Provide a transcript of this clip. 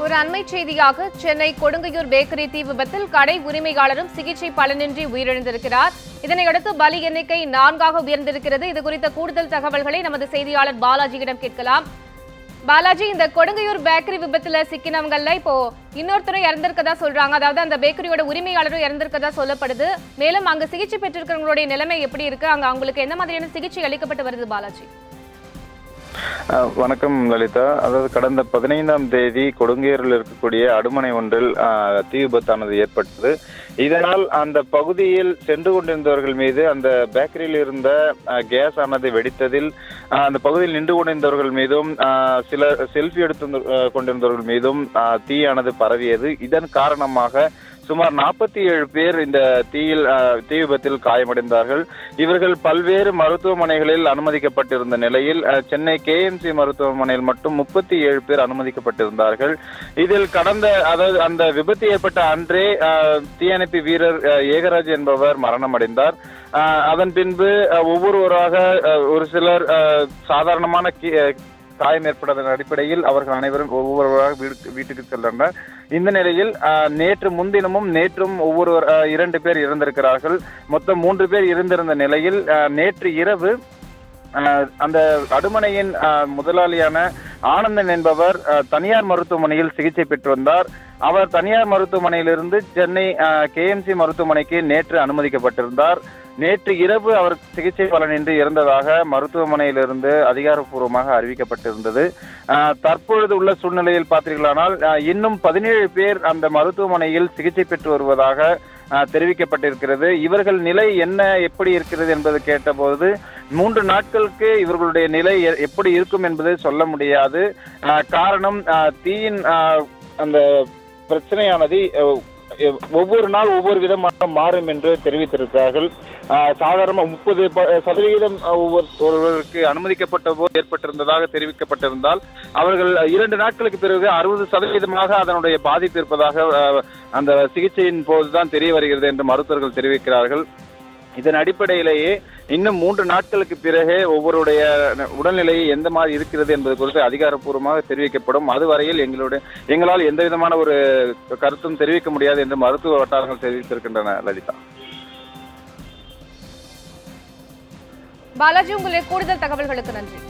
ஒரு அண்மை செய்தியாக சென்னை கொடுங்கையூர் பேக்கரி தீ விபத்தில் கடை உரிமையாளரும் சிகிச்சை பலனின்றி உயிரிழந்திருக்கிறார். இதனையடுத்து பலி எண்ணிக்கை நான்காக உயர்ந்திருக்கிறது. இது குறித்த கூடுதல் தகவல்களை நமது செய்தியாளர் பாலாஜியிடம் கேட்கலாம். பாலாஜி இந்த கொடுங்கையூர் பேக்கரி விபத்துல சிக்கினவங்கல்ல இப்போ இன்னொருத்தரும் இறந்திருக்கதா சொல்றாங்க. அதாவது அந்த பேக்கரியோட உரிமையாளரும் இறந்திருக்கதா சொல்லப்படுது. மேலும் அங்க சிகிச்சை பெற்றிருக்கிறவங்களுடைய நிலைமை எப்படி இருக்கு? அங்க அவங்களுக்கு என்ன மாதிரியான சிகிச்சை அளிக்கப்பட்டு வருது பாலாஜி? வணக்கம் லலிதா. அதாவது கடந்த பதினைந்தாம் தேதி கொடுங்கேரில் இருக்கக்கூடிய அடுமனை ஒன்றில் தீ விபத்தானது ஏற்பட்டது. இதனால் அந்த பகுதியில் சென்று கொண்டிருந்தவர்கள் மீது அந்த பேக்கரியில் இருந்த கேஸ் ஆனது வெடித்ததில் அந்த பகுதியில் நின்று கொண்டிருந்தவர்கள் மீதும் சில செல்ஃபி எடுத்து கொண்டிருந்தவர்கள் மீதும் தீயானது பரவியது. இதன் காரணமாக சுமார் நாற்பத்தி ஏழு பேர் இந்த தீயில் தீ விபத்தில் காயமடைந்தார்கள். இவர்கள் பல்வேறு மருத்துவமனைகளில் அனுமதிக்கப்பட்டிருந்த நிலையில் சென்னை கேஎம்சி மருத்துவமனையில் மட்டும் முப்பத்தி ஏழு பேர் அனுமதிக்கப்பட்டிருந்தார்கள். இதில் கடந்த அதாவது அந்த விபத்து ஏற்பட்ட அன்றே தீயணைப்பு வீரர் ஏகராஜ் என்பவர் மரணமடைந்தார். அதன் பின்பு ஒவ்வொருவராக ஒரு சிலர் சாதாரணமான காயம் ஏற்பட்டதன் அடிப்படையில் அவர்கள் அனைவரும் ஒவ்வொருவராக வீடு- வீட்டுக்கு சென்றனர் இந்த நிலையில் நேற்று முன்தினமும் நேற்றும் ஒவ்வொரு அஹ், இரண்டு பேர் இறந்திருக்கிறார்கள் மொத்தம் மூன்று பேர் இருந்திருந்த நிலையில் அஹ், நேற்று இரவு அஹ், அந்த அடுமனையின் முதலாளியான ஆனந்தன் என்பவர் தனியார் மருத்துவமனையில் சிகிச்சை பெற்று வந்தார். அவர் தனியார் மருத்துவமனையிலிருந்து சென்னை கேஎம்சி மருத்துவமனைக்கு நேற்று அனுமதிக்கப்பட்டிருந்தார். நேற்று இரவு அவர் சிகிச்சை பலனின்றி இறந்ததாக மருத்துவமனையிலிருந்து அதிகாரப்பூர்வமாக அறிவிக்கப்பட்டிருந்தது. தற்பொழுது உள்ள சூழ்நிலையில் பார்த்தீர்களானால் இன்னும் பதினேழு பேர் அந்த மருத்துவமனையில் சிகிச்சை பெற்று வருவதாக தெரிவிக்கப்பட்டிருக்கிறது. இவர்கள் நிலை என்ன எப்படி இருக்கிறது என்பது கேட்டபோது மூன்று நாட்களுக்கு இவர்களுடைய நிலை எ- எப்படி இருக்கும் என்பதை சொல்ல முடியாது. காரணம் தீயின் அந்த பிரச்சனையானது ஒவ்வொரு நாள் ஒவ்வொரு விதமாக மாறும் என்று தெரிவித்திருக்கிறார்கள். சாதாரணமாக சாதாரண முப்பது சதவிகிதம் ஒவ்வொரு ஒருவருக்கு அனுமதிக்கப்பட்ட போது ஏற்பட்டிருந்ததாக தெரிவிக்கப்பட்டிருந்தால் அவர்கள் இரண்டு நாட்களுக்கு பிறகு அறுபது சதவீதமாக அதனுடைய பாதிப்பு இருப்பதாக அந்த சிகிச்சையின் போதுதான் தெரிய வருகிறது என்று மருத்துவர்கள் தெரிவிக்கிறார்கள். இதன் அடிப்படையிலேயே இன்னும் மூன்று நாட்களுக்கு பிறகே ஒவ்வொருடைய உடல்நிலை எந்த மாதிரி இருக்கிறது என்பது குறித்து அதிகாரப்பூர்வமாக தெரிவிக்கப்படும். அதுவரையில் எங்களுடைய எங்களால் எந்த விதமான ஒரு கருத்தும் தெரிவிக்க முடியாது என்று மருத்துவ வட்டாரங்கள் தெரிவித்திருக்கின்றன லலிதா. பாலாஜி உங்களுடைய கூடுதல் தகவல்களுக்கு நன்றி.